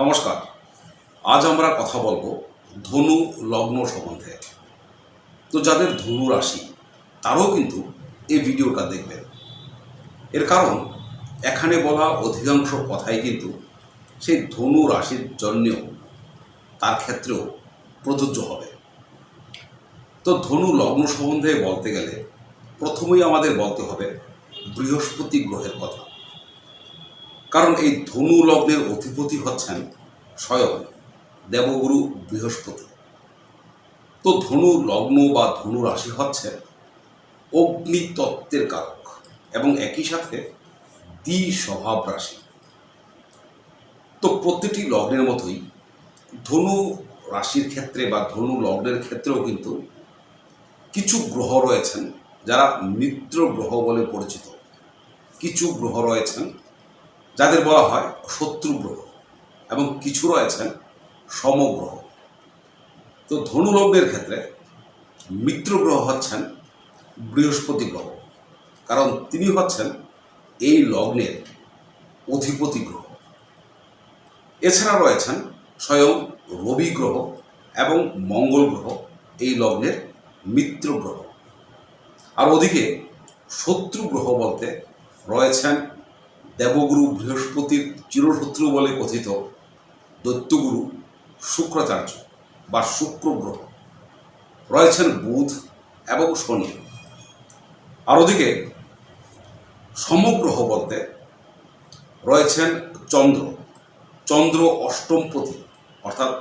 নমস্কার। আজ আমরা কথা বলব ধনু লগ্ন সম্বন্ধে। তো যাদের ধনু রাশি, তারাও কিন্তু এই ভিডিওটা দেখবেন। এর কারণ, এখানে বলা অধিকাংশ কথাই কিন্তু সেই ধনু রাশির জন্যেও তার ক্ষেত্রেও প্রযোজ্য হবে। তো ধনু লগ্ন সম্বন্ধে বলতে গেলে প্রথমেই আমাদের বলতে হবে বৃহস্পতি গ্রহের কথা। কারণ এই ধনু লগ্নের অধিপতি হচ্ছেন স্বয়ং দেবগুরু বৃহস্পতি। তো ধনু লগ্ন বা ধনু রাশি হচ্ছে অগ্নি তত্ত্বের কারক এবং একই সাথে দ্বি স্বভাব রাশি। তো প্রতিটি লগ্নের মতোই ধনু রাশির ক্ষেত্রে বা ধনু লগ্নের ক্ষেত্রেও কিন্তু কিছু গ্রহ রয়েছেন যারা মিত্র গ্রহ বলে পরিচিত। কিছু গ্রহ রয়েছেন যাদের বলা হয় শত্রু গ্রহ এবং কিছু রয়েছেন সমগ্রহ। তো ধনু লগ্নের ক্ষেত্রে মিত্র গ্রহ হচ্ছেন বৃহস্পতি গ্রহ, কারণ তিনি হচ্ছেন এই লগ্নের অধিপতি গ্রহ। এছাড়া রয়েছেন স্বয়ং রবি গ্রহ এবং মঙ্গল গ্রহ, এই লগ্নের মিত্র গ্রহ আর ওদিকে শত্রু গ্রহ বলতে রয়েছেন দেবগুরু বৃহস্পতির চিরশত্রু বলে কথিত দৈত্যগুরু শুক্রাচার্য বা শুক্র গ্রহ রয়েছেন বুধ এবং শনি। আর ওদিকে সমগ্রহ বলতে রয়েছেন চন্দ্র। চন্দ্র অষ্টমপতি, অর্থাৎ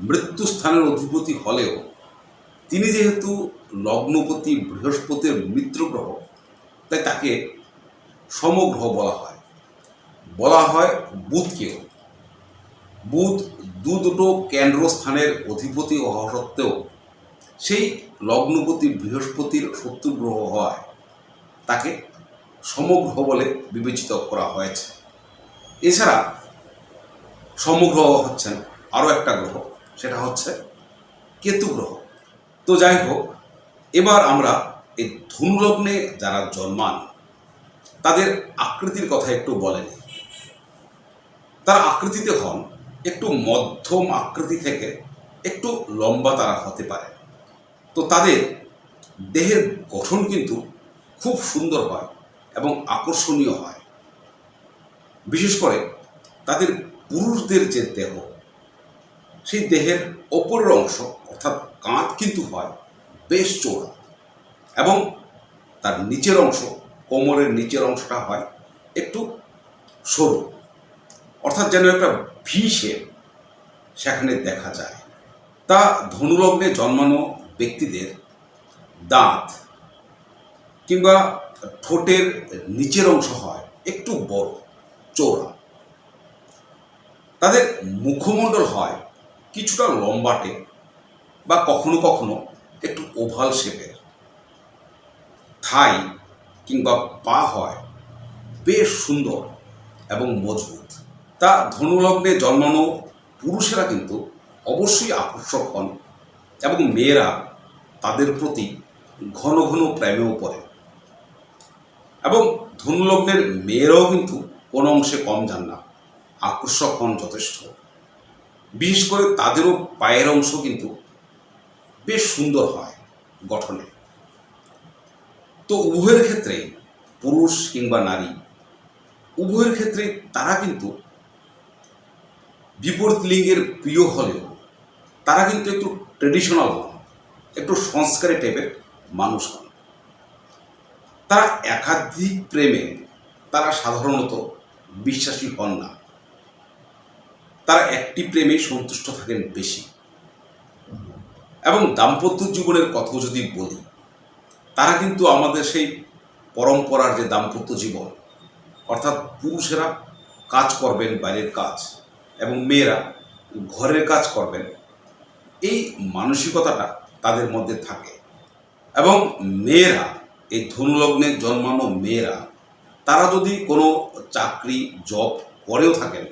মৃত্যুস্থানের অধিপতি হলেও তিনি যেহেতু লগ্নপতি বৃহস্পতির মিত্র গ্রহ তাই তাকে সমগ্রহ বলা হয়। বলা হয় বুধকেও বুধ দু দুটো কেন্দ্রস্থানের অধিপতি হওয়া সত্ত্বেও সেই লগ্নপতি বৃহস্পতির শত্রু গ্রহ হওয়ায় তাকে সমগ্রহ বলে বিবেচিত করা হয়েছে। এছাড়া সমগ্রহ হচ্ছেন আরও একটা গ্রহ, সেটা হচ্ছে কেতু গ্রহ তো যাই হোক, এবার আমরা এই ধনুলগ্নে যারা জন্মান, তাদের আকৃতির কথা একটু বলেন তারা আকৃতিতে হন, একটু মধ্যম আকৃতি থেকে একটু লম্বা তারা হতে পারে। তো তাদের দেহের গঠন কিন্তু খুব সুন্দর হয় এবং আকর্ষণীয় হয়। বিশেষ করে তাদের পুরুষদের যে দেহ, সেই দেহের ওপরের অংশ অর্থাৎ কাঁধ কিন্তু হয় বেশ চোরা এবং তার নিচের অংশ কোমরের নিচের অংশটা হয় একটু সরু। অর্থাৎ যেন একটা ভি সেখানে দেখা যায়। তা ধনুলগ্নে জন্মানো ব্যক্তিদের দাঁত কিংবা ঠোঁটের নিচের অংশ হয়, একটু বড় চৌড়া তাদের মুখমণ্ডল হয় কিছুটা লম্বাটে বা কখনো কখনো একটু ওভাল শেপের। থাই কিংবা পা হয় বেশ সুন্দর এবং মজবুত। তা ধনুলগ্নে জন্মানো পুরুষেরা কিন্তু অবশ্যই আকর্ষক হন এবং মেয়েরা তাদের প্রতি ঘন ঘন প্রেমেও পড়ে। এবং ধনুলগ্নের মেয়েরাও কিন্তু কোনো অংশে কম যান না, আকর্ষক হন যথেষ্ট। বিশেষ করে তাদেরও পায়ের অংশ কিন্তু বেশ সুন্দর হয় গঠনে। তো উভয়ের ক্ষেত্রে পুরুষ কিংবা নারী, উভয়ের ক্ষেত্রে তারা কিন্তু বিপরীত লিঙ্গের প্রিয় হলেও তারা কিন্তু একটু ট্রেডিশনাল হন, একটু সংস্কারী টাইপের মানুষ হন। তারা একাধিক প্রেমে তারা সাধারণত বিশ্বাসী হন না। তারা একটি প্রেমে সন্তুষ্ট থাকেন বেশি। এবং দাম্পত্য জীবনের কথাও যদি বলি, তারা কিন্তু আমাদের সেই পরম্পরার যে দাম্পত্য জীবন, অর্থাৎ পুরুষেরা কাজ করবেন, বাইরের কাজ। এবং মেয়েরা ঘরের কাজ করবেন, এই মানসিকতাটা তাদের মধ্যে থাকে। এবং মেয়েরা, এই ধনুলগ্নে জন্মানো মেয়েরা, তারা যদি কোনো চাকরি, জব করেও থাকেন,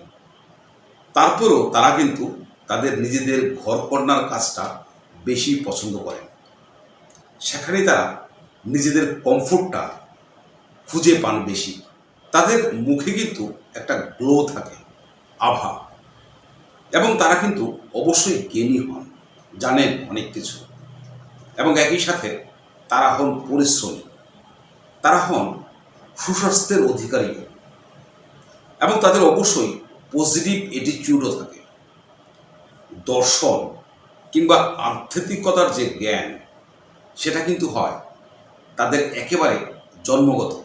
তারপরেও তারা কিন্তু তাদের নিজেদের ঘর ঘরকন্যার কাজটা বেশি পছন্দ করেন। সেখানে তারা নিজেদের কমফোর্টটা খুঁজে পান বেশি। তাদের মুখে কিন্তু একটা গ্লো থাকে, আভা। এবং তারা কিন্তু অবশ্যই জ্ঞানী হন, জানেন অনেক কিছু। এবং একই সাথে তারা হন পরিশ্রমী। তারা হন সুস্বাস্থ্যের অধিকারী। এবং তাদের অবশ্যই পজিটিভ অ্যাটিটিউডও থাকে। দর্শন কিংবা আধ্যাত্মিকতার যে জ্ঞান, সেটা কিন্তু হয় তাদের একেবারে জন্মগত।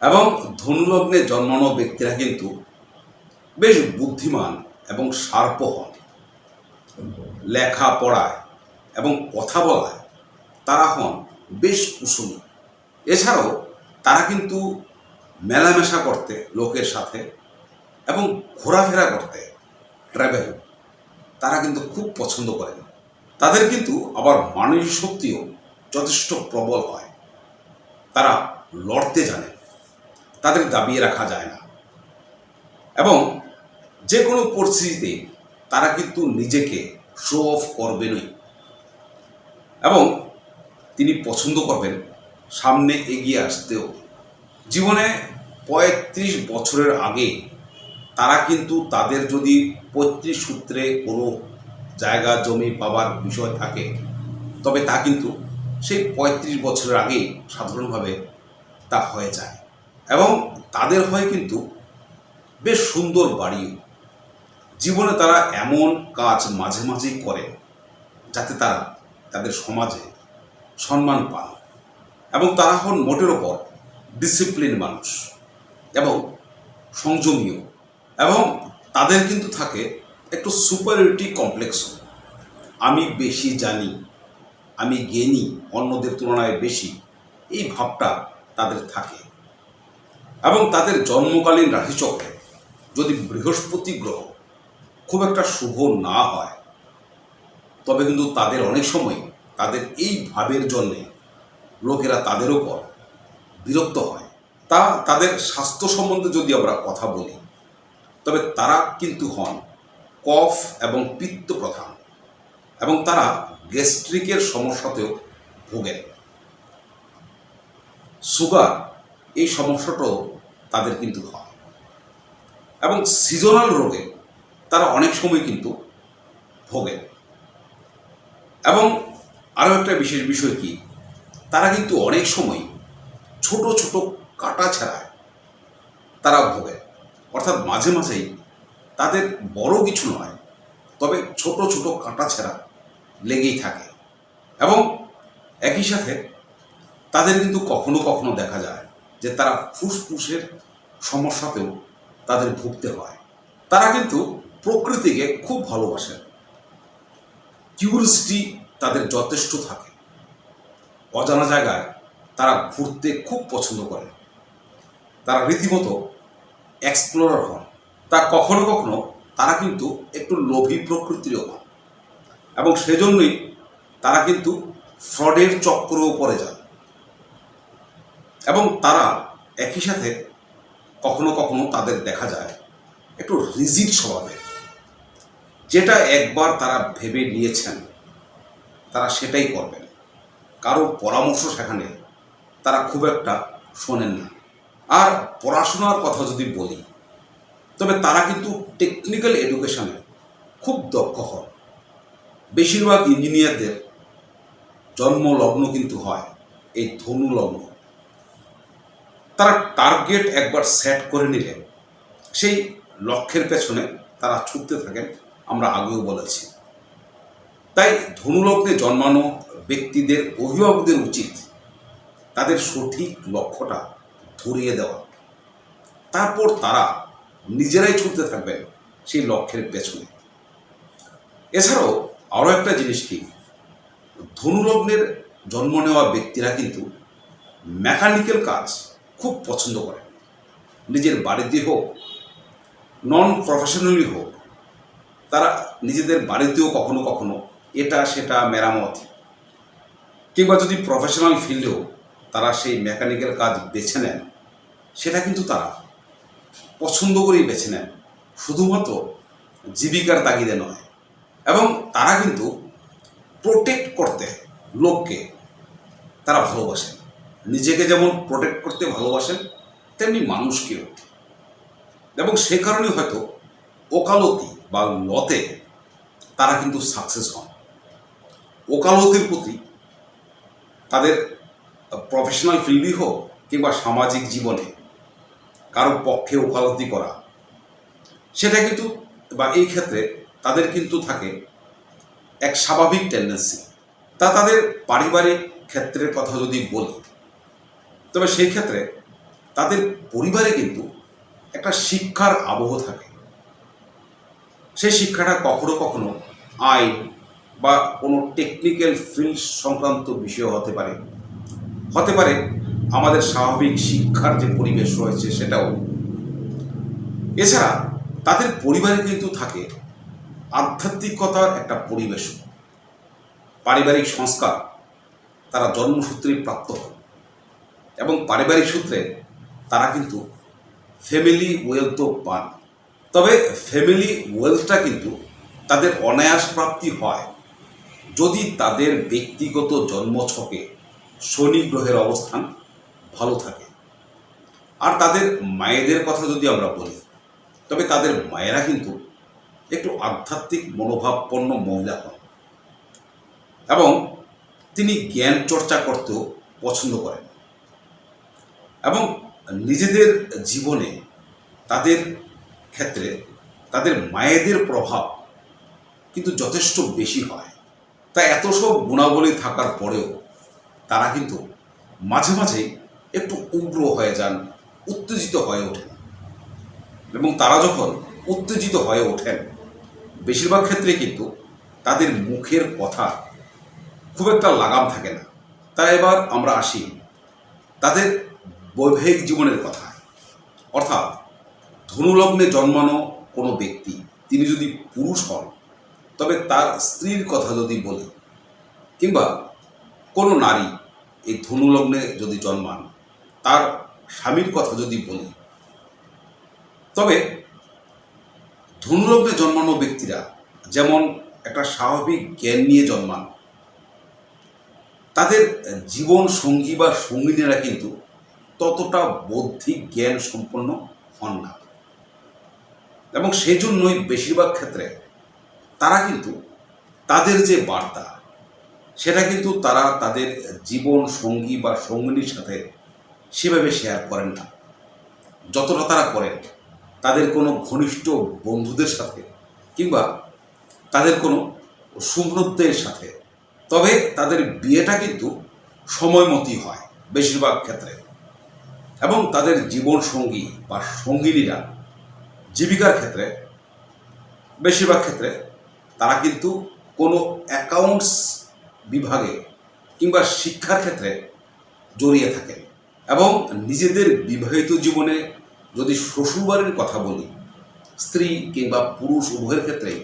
এবং ধনুলগ্নে জন্মানো ব্যক্তিরা কিন্তু বেশ বুদ্ধিমান এবং শার্প হন। লেখা পড়ায় এবং কথা বলায় তারা হন বেশ কুশলী। এছাড়াও তারা কিন্তু মেলামেশা করতে লোকের সাথে এবং ঘোরাফেরা করতে ট্রাভেল তারা কিন্তু খুব পছন্দ করেন। তাদের কিন্তু আবার মানসিক শক্তিও যথেষ্ট প্রবল হয়। তারা লড়তে জানে, তাদের দাবিয়ে রাখা যায় না। এবং যে কোনো পরিস্থিতিতে তারা কিন্তু নিজেকে শো অফ করবেনই। এবং তিনি পছন্দ করবেন সামনে এগিয়ে আসতেও। জীবনে পঁয়ত্রিশ বছরের আগে তারা কিন্তু তাদের যদি পৈতৃক সূত্রে কোনো জায়গা, জমি পাবার বিষয় থাকে, তবে তা কিন্তু সেই পঁয়ত্রিশ বছরের আগেই সাধারণভাবে তা হয়ে যায়। এবং তাদের হয় কিন্তু বেশ সুন্দর বাড়িও জীবনে তারা এমন কাজ মাঝে মাঝেই করে যাতে তারা তাদের সমাজে সম্মান পান এবং তারা হন মোটের ওপর ডিসিপ্লিন মানুষ এবং সংযমীয় এবং তাদের কিন্তু থাকে একটু সুপারিটি কমপ্লেক্সও আমি বেশি জানি, আমি জ্ঞানী, অন্যদের তুলনায় বেশি, এই ভাবটা তাদের থাকে। এবং তাদের জন্মকালীন রাশিচক্রে যদি বৃহস্পতি গ্রহ খুব একটা শুভ না হয়। তবে কিন্তু তাদের অনেক সময় তাদের এই ভাবের জন্যে লোকেরা তাদের ওপর বিরক্ত হয়। তা তাদের স্বাস্থ্য সম্বন্ধে যদি আমরা কথা বলি, তবে তারা কিন্তু হন কফ এবং পিত্ত প্রধান এবং তারা গ্যাস্ট্রিকের সমস্যাতেও ভোগেন। সুগার এই সমস্যাটাও তাদের কিন্তু হয় এবং সিজনাল রোগে তারা অনেক সময় কিন্তু ভোগেন। এবং আরও একটা বিশেষ বিষয় কি? তারা কিন্তু অনেক সময় ছোট ছোট কাটা ছাড়ায় তারা ভোগে অর্থাৎ মাঝে মাঝেই তাদের বড় কিছু নয়, তবে ছোট ছোট কাটা ছেঁড়া লেগেই থাকে। এবং একই সাথে তাদের কিন্তু কখনো কখনো দেখা যায় যে তারা ফুসফুসের সমস্যাতেও তাদের ভুগতে হয়। তারা কিন্তু প্রকৃতিকে খুব ভালোবাসেন। কিউরিসিটি তাদের যথেষ্ট থাকে। অজানা জায়গায় তারা ঘুরতে খুব পছন্দ করে। তারা রীতিমতো এক্সপ্লোরার হন। তা কখনো কখনো তারা কিন্তু একটু লোভী প্রকৃতিরও হন। এবং সেজন্যই তারা কিন্তু ফ্রডের চক্রও পড়ে যান। এবং তারা একই সাথে কখনো কখনো তাদের দেখা যায় একটু রিজিড স্বভাবের। যেটা একবার তারা ভেবে নিয়েছেন, তারা সেটাই করবেন। কারও পরামর্শ সেখানে তারা খুব একটা শোনেন না। আর পড়াশোনার কথা যদি বলি, তবে তারা কিন্তু টেকনিক্যাল এডুকেশনে খুব দক্ষ হন। বেশিরভাগ ইঞ্জিনিয়ারদের জন্ম লগ্ন কিন্তু হয় এই ধনু লগ্ন তারা টার্গেট একবার সেট করে নিলে, সেই লক্ষ্যের পেছনে তারা ছুটতে থাকেন। আমরা আগেও বলেছি। তাই ধনুলগ্নে জন্মানো ব্যক্তিদের, অভিভাবকদের উচিত তাদের সঠিক লক্ষ্যটা ধরিয়ে দেওয়া। তারপর তারা নিজেরাই ছুটতে থাকবেন সেই লক্ষ্যের পেছনে। এছাড়াও আরও একটা জিনিস কি? ধনুলগ্নের জন্ম নেওয়া ব্যক্তিরা কিন্তু মেকানিক্যাল কাজ খুব পছন্দ করে নিজের বাড়িতে হোক নন প্রফেশনালি হোক তারা নিজেদের বাড়িতেও কখনো কখনো এটা সেটা মেরামত। কিংবা যদি প্রফেশনাল ফিল্ডেও তারা সেই মেকানিক্যাল কাজ বেছে নেন, সেটা কিন্তু তারা পছন্দ করেই বেছে নেন। শুধুমাত্র জীবিকার তাগিদে নয়, এবং তারা কিন্তু প্রোটেক্ট করতে লোককে তারা ভালোবাসেন। নিজেকে যেমন প্রোটেক্ট করতে ভালোবাসেন, তেমনি মানুষকেও। এবং সে কারণে হয়তো ওকালতি বা লতে তারা কিন্তু সাকসেস হন। ওকালতির প্রতি তাদের প্রফেশনাল ফিল্ডই হোক কিংবা সামাজিক জীবনে কারও পক্ষে ওকালতি করা, সেটা কিন্তু বা এই ক্ষেত্রে তাদের কিন্তু থাকে এক স্বাভাবিক টেন্ডেন্সি তা তাদের পারিবারিক ক্ষেত্রের কথা যদি বলি, তবে সেই ক্ষেত্রে তাদের পরিবারে কিন্তু একটা শিক্ষার আবহ থাকে। সেই শিক্ষাটা কখনো কখনো আইন বা কোনো টেকনিক্যাল ফিল্ড সংক্রান্ত বিষয় হতে পারে। হতে পারে আমাদের স্বাভাবিক শিক্ষার যে পরিবেশ রয়েছে সেটাও। এছাড়া তাদের পরিবারে কিন্তু থাকে আধ্যাত্মিকতার একটা পরিবেশ। পারিবারিক সংস্কার তারা জন্মসূত্রেই প্রাপ্ত হয় এবং পারিবারিক সূত্রে তারা কিন্তু ফ্যামিলি ওয়েলথও পান। তবে ফ্যামিলি ওয়েলথটা কিন্তু তাদের অনায়াস প্রাপ্তি হয়। যদি তাদের ব্যক্তিগত জন্মছকে শনি গ্রহের অবস্থান ভালো থাকে। আর তাদের মায়েদের কথা যদি আমরা বলি, তবে তাদের মায়েরা কিন্তু একটু আধ্যাত্মিক মনোভাবপন্ন মহিলা হন। এবং তিনি জ্ঞান চর্চা করতেও পছন্দ করেন। এবং নিজেদের জীবনে তাদের ক্ষেত্রে তাদের মায়েদের প্রভাব কিন্তু যথেষ্ট বেশি হয়। তা এত সব গুণাবলী থাকার পরেও তারা কিন্তু মাঝে মাঝে একটু উগ্র হয়ে যান, উত্তেজিত হয়ে ওঠেন। এবং তারা যখন উত্তেজিত হয়ে ওঠেন, বেশিরভাগ ক্ষেত্রে কিন্তু তাদের মুখের কথা খুব একটা লাগাম থাকে না। তাই এবার আমরা আসি তাদের বৈবাহিক জীবনের কথা অর্থাৎ ধনুলগ্নে জন্মানো কোনো ব্যক্তি, তিনি যদি পুরুষ হন, তবে তার স্ত্রীর কথা যদি বলি, কিংবা কোনো নারী এই ধনুলগ্নে যদি জন্মান, তার স্বামীর কথা যদি বলি, তবে ধনুলগ্নে জন্মানো ব্যক্তিরা যেমন একটা স্বাভাবিক জ্ঞান নিয়ে জন্মান, তাদের জীবন সঙ্গী বা সঙ্গিনীরা কিন্তু ততটা বৌদ্ধিক জ্ঞান সম্পন্ন হন না। এবং সেই জন্যই বেশিরভাগ ক্ষেত্রে তারা কিন্তু তাদের যে বার্তা, সেটা কিন্তু তারা তাদের জীবন, সঙ্গী বা সঙ্গিনীর সাথে সেভাবে শেয়ার করেন না। যতটা তারা করেন, তাদের কোনো ঘনিষ্ঠ বন্ধুদের সাথে কিংবা তাদের কোনো সুহৃদদের সাথে। তবে তাদের বিয়েটা কিন্তু সময়মতী হয় বেশিরভাগ ক্ষেত্রে। এবং তাদের জীবন সঙ্গী বা সঙ্গিনীরা জীবিকার ক্ষেত্রে, বেশিরভাগ ক্ষেত্রে, তারা কিন্তু কোনো অ্যাকাউন্টস বিভাগে কিংবা শিক্ষার ক্ষেত্রে জড়িয়ে থাকেন এবং নিজেদের বিবাহিত জীবনে যদি শ্বশুরবাড়ির কথা বলি, স্ত্রী কিংবা পুরুষ উভয়ের ক্ষেত্রেই,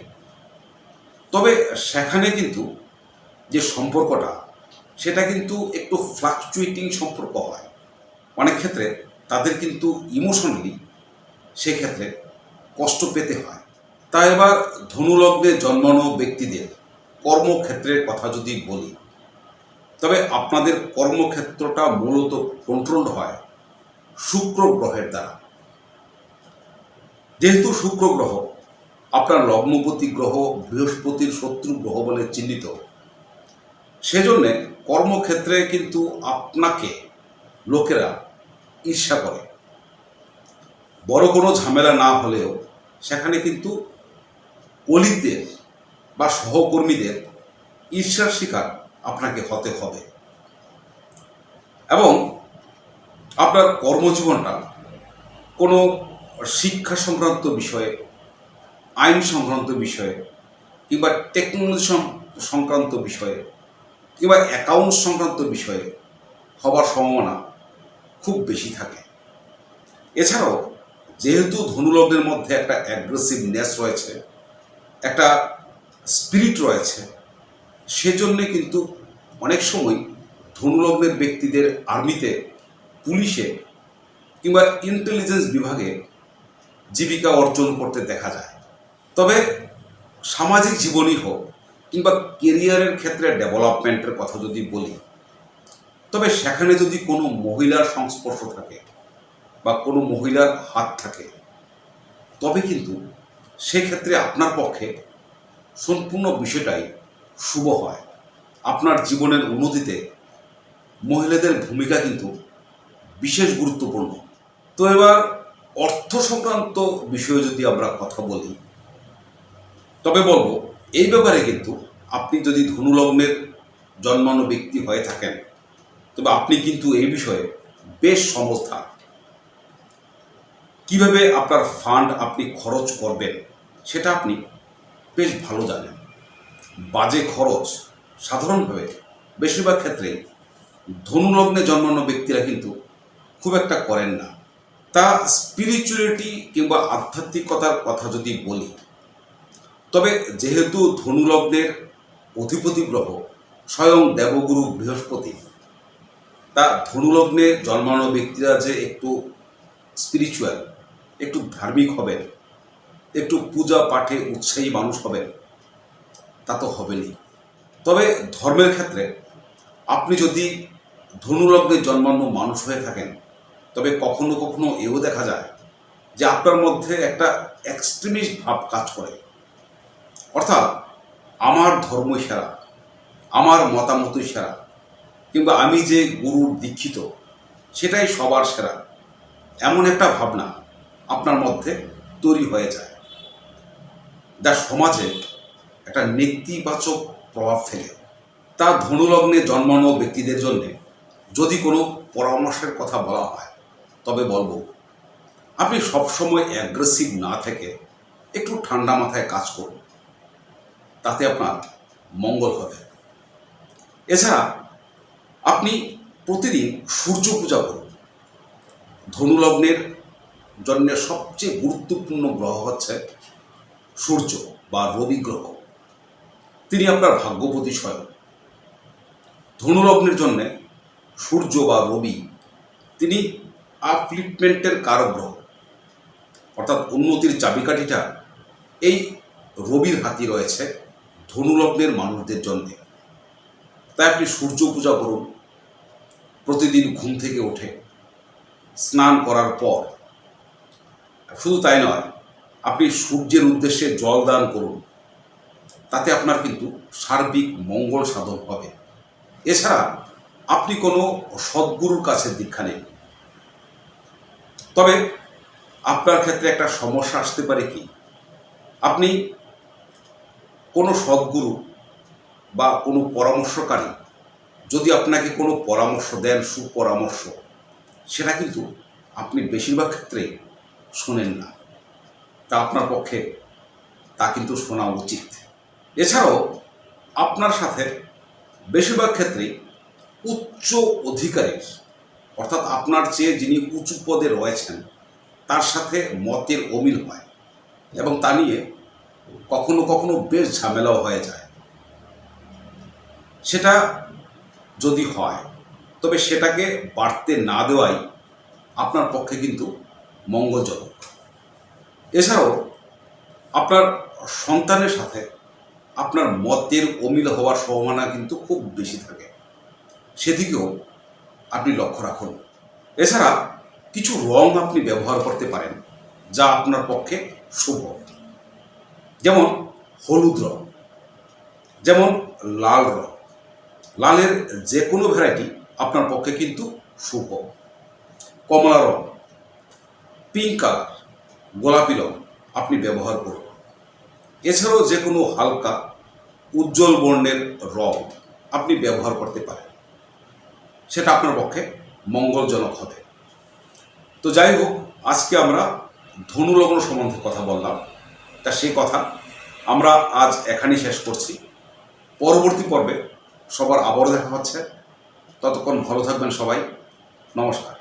তবে সেখানে কিন্তু যে সম্পর্কটা, সেটা কিন্তু একটু ফ্লাকচুয়েটিং সম্পর্ক হয়। অনেক ক্ষেত্রে তাদের কিন্তু ইমোশনালি সেক্ষেত্রে কষ্ট পেতে হয়। তা এবার ধনুলগ্নে জন্মানো ব্যক্তিদের কর্মক্ষেত্রের কথা যদি বলি, তবে আপনাদের কর্মক্ষেত্রটা মূলত কন্ট্রোল হয় শুক্র গ্রহের দ্বারা। যেহেতু শুক্র গ্রহ আপনার লগ্নপতি গ্রহ, বৃহস্পতির শত্রু গ্রহ বলে চিহ্নিত, সেজন্যে কর্মক্ষেত্রে কিন্তু আপনাকে লোকেরা ঈর্ষা করে। বড় কোনো ঝামেলা না হলেও সেখানে কিন্তু কলিগদের বা সহকর্মীদের ঈর্ষার শিকার আপনাকে হতে হবে। এবং আপনার কর্মজীবনটা কোনো শিক্ষা সংক্রান্ত বিষয়ে, আইন সংক্রান্ত বিষয়ে কিংবা টেকনোলজি সংক্রান্ত বিষয়ে কিংবা অ্যাকাউন্ট সংক্রান্ত বিষয়ে হবার সম্ভাবনা খুব বেশি থাকে। এছাড়াও যেহেতু ধনুলগ্নের মধ্যে একটা অ্যাগ্রেসিভনেস রয়েছে, একটা স্পিরিট রয়েছে, সেজন্যে কিন্তু অনেক সময় ধনুলগ্নের ব্যক্তিদের আর্মিতে পুলিশে কিংবা ইন্টেলিজেন্স বিভাগে জীবিকা অর্জন করতে দেখা যায়। তবে সামাজিক জীবনই হোক কিংবা কেরিয়ারের ক্ষেত্রে ডেভেলপমেন্টের কথা যদি বলি, তবে সেখানে যদি কোনো মহিলার সংস্পর্শ থাকে বা কোনো মহিলার হাত থাকে, তবে কিন্তু সেক্ষেত্রে আপনার পক্ষে সম্পূর্ণ বিষয়টাই শুভ হয়। আপনার জীবনের উন্নতিতে মহিলাদের ভূমিকা কিন্তু বিশেষ গুরুত্বপূর্ণ। তো এবার অর্থ সংক্রান্ত বিষয়ে যদি আমরা কথা বলি, তবে বলব এই ব্যাপারে কিন্তু আপনি যদি ধনুলগ্নের জন্মানো ব্যক্তি হয়ে থাকেন, তবে আপনি কিন্তু এই বিষয়ে বেশ সমঝদার কীভাবে আপনার ফান্ড আপনি খরচ করবেন, সেটা আপনি বেশ ভালো জানেন। বাজে খরচ সাধারণভাবে বেশিরভাগ ক্ষেত্রে ধনুলগ্নে জন্মানো ব্যক্তিরা কিন্তু খুব একটা করেন না। তা স্পিরিচুয়ালিটি কিংবা আধ্যাত্মিকতার কথা যদি বলি, তবে যেহেতু ধনুলগ্নের অধিপতি গ্রহ স্বয়ং দেবগুরু বৃহস্পতি, তা ধনুলগ্নে জন্মানো ব্যক্তিরা যে একটু স্পিরিচুয়াল একটু ধার্মিক হবেন, একটু পূজা পাঠে উৎসাহী মানুষ হবেন, তা তো হবেনই। তবে ধর্মের ক্ষেত্রে আপনি যদি ধনুলগ্নে জন্মানো মানুষ হয়ে থাকেন, তবে কখনো কখনো এও দেখা যায় যে আপনার মধ্যে একটা এক্সট্রিমিস্ট ভাব কাজ করে। অর্থাৎ আমার ধর্মই সেরা আমার মতামতই সেরা কিংবা আমি যে গুরুর দীক্ষিত, সেটাই সবার সেরা, এমন একটা ভাবনা আপনার মধ্যে তৈরি হয়ে যায়। যা সমাজে একটা নেতিবাচক প্রভাব ফেলে। তা ধনুলগ্নে জন্মানো ব্যক্তিদের জন্য যদি কোনো পরামর্শের কথা বলা হয়, তবে বলব, আপনি সবসময় অ্যাগ্রেসিভ না থেকে একটু ঠান্ডা মাথায় কাজ করুন। তাতে আপনার মঙ্গল হবে। এছাড়া আপনি প্রতিদিন সূর্য পূজা করুন। ধনুলগ্নের জন্য সবচেয়ে গুরুত্বপূর্ণ গ্রহ হচ্ছে সূর্য বা রবি গ্রহ। তিনি আপনার ভাগ্যপতি স্বয়ং। ধনুলগ্নের জন্যে সূর্য বা রবি, তিনি আপলিফমেন্টের কারক গ্রহ। অর্থাৎ উন্নতির চাবিকাঠিটা এই রবির হাতি রয়েছে ধনুলগ্নের মানুষদের জন্যে। তাই আপনি সূর্য পূজা করুন। প্রতিদিন ঘুম থেকে ওঠে স্নান করার পর শুধু তাই নয়, আপনি সূর্যের উদ্দেশ্যে জল দান করুন। তাতে আপনার কিন্তু সার্বিক মঙ্গল সাধন হবে। এছাড়া আপনি কোনো সদ্গুরুর কাছে দীক্ষা নেন। তবে আপনার ক্ষেত্রে একটা সমস্যা আসতে পারে কি? আপনি কোনো সদ্গুরু বা কোনো পরামর্শকারী যদি আপনাকে কোনো পরামর্শ দেন, সুপরামর্শ, সেটা কিন্তু আপনি বেশিরভাগ ক্ষেত্রে শোনেন না। তা আপনার পক্ষে তা কিন্তু শোনা উচিত। এছাড়াও আপনার সাথে বেশিরভাগ ক্ষেত্রেই উচ্চ অধিকারীর, অর্থাৎ আপনার চেয়ে যিনি উঁচু পদে রয়েছেন, তার সাথে মতের অমিল হয় এবং তা নিয়ে কখনো কখনো বেশ ঝামেলাও হয়ে যায়। সেটা যদি হয়, তবে সেটাকে বাড়তে না দেওয়াই আপনার পক্ষে কিন্তু মঙ্গলজনক। এছাড়াও আপনার সন্তানের সাথে আপনার মতের অমিল হওয়ার সম্ভাবনা কিন্তু খুব বেশি থাকে। সেদিকেও আপনি লক্ষ্য রাখুন। এছাড়া কিছু রং আপনি ব্যবহার করতে পারেন, যা আপনার পক্ষে শুভ। যেমন হলুদ রং, যেমন লাল রং। লালের যে কোনো ভ্যারাইটি আপনার পক্ষে কিন্তু শুভ। কমলা রং পিঙ্ক কালার গোলাপি রং আপনি ব্যবহার করুন। এছাড়াও যে কোনো হালকা উজ্জ্বল বর্ণের রং আপনি ব্যবহার করতে পারেন। সেটা আপনার পক্ষে মঙ্গলজনক হবে। তো যাই হোক, আজকে আমরা ধনুলগ্ন সম্বন্ধে কথা বললাম। তা সেই কথা আমরা আজ এখানেই শেষ করছি। পরবর্তী পর্বে সবার আবারও দেখা হচ্ছে। ততক্ষণ ভালো থাকবেন সবাই। নমস্কার।